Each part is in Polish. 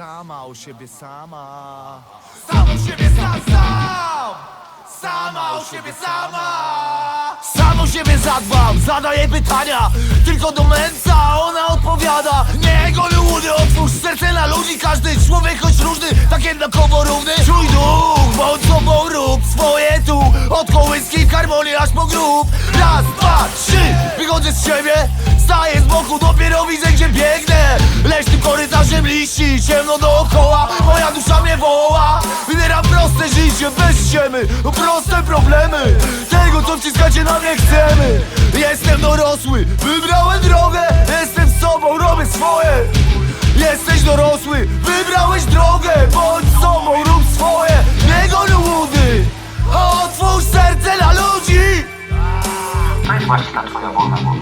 sama, o siebie sama. Sam o siebie sam, sam! Sama o siebie sama! Sam o siebie zadbam, zadaję pytania Tylko do męca ona odpowiada Nie Gollywoody, otwórz serce na ludzi Każdy człowiek choć różny, tak jednakowo równy Czuj duch, bądź sobą rób swoje tu Od kołyskiej harmonii aż po grób Raz, dwa, trzy, wychodzę z siebie Staję z boku, dopiero widzę gdzie biegnę Liści, ciemno dookoła Moja dusza mnie woła. Wybieram proste życie, bez ściemy Proste problemy. Tego co wciskacie na mnie chcemy. Jestem dorosły, wybrałem drogę. Jestem sobą, robię swoje. Jesteś dorosły, wybrałeś drogę. Bądź sobą, rób swoje. Nie Gollywoody Otwórz serce na ludzi. To jest właśnie ta twoja wolna wola.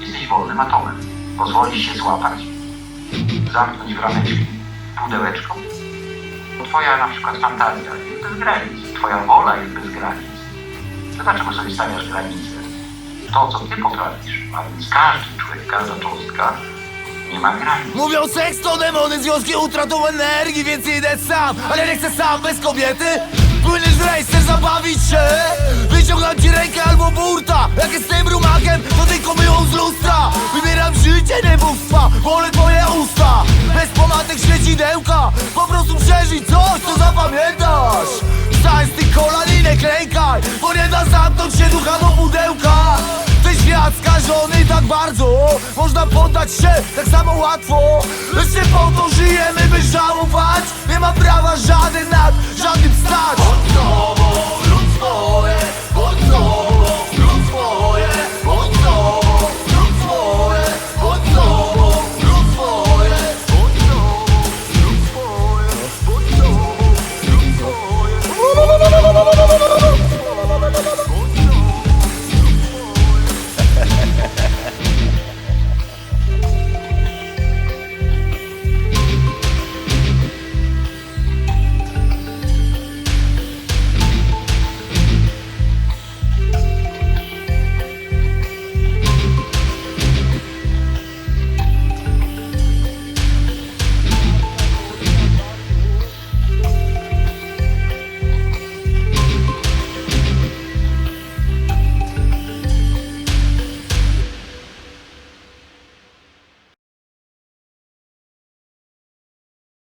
Jesteś wolnym atomem. Pozwolisz się złapać, zamknąć w rameczki, pudełeczko. Twoja na przykład fantazja jest bez granic. Twoja wola jest bez granic. To dlaczego sobie stawiasz granice? To, co ty potrafisz, a więc każdy człowiek, każda cząstka, nie ma granic. Mówią seks to demony, związki utratą energii Więc idę sam, ale nie chcę sam bez kobiety Płyniesz w rejs, chcesz zabawić się Wyciągam ci rękę albo burta Jak jestem rumakiem, to tylko myją z lustra Wybieram życie, nie bóstwa Wolę świecidełka Po prostu przeżyć coś, co zapamiętasz. Wstań z tych kolan i nie klękaj Bo nie da zamknąć się ducha do pudełka. Ten świat skażony tak bardzo Można poddać się tak samo łatwo. Lecz nie po to żyjemy by żałować. Nie ma prawa żaden nad żadnym stać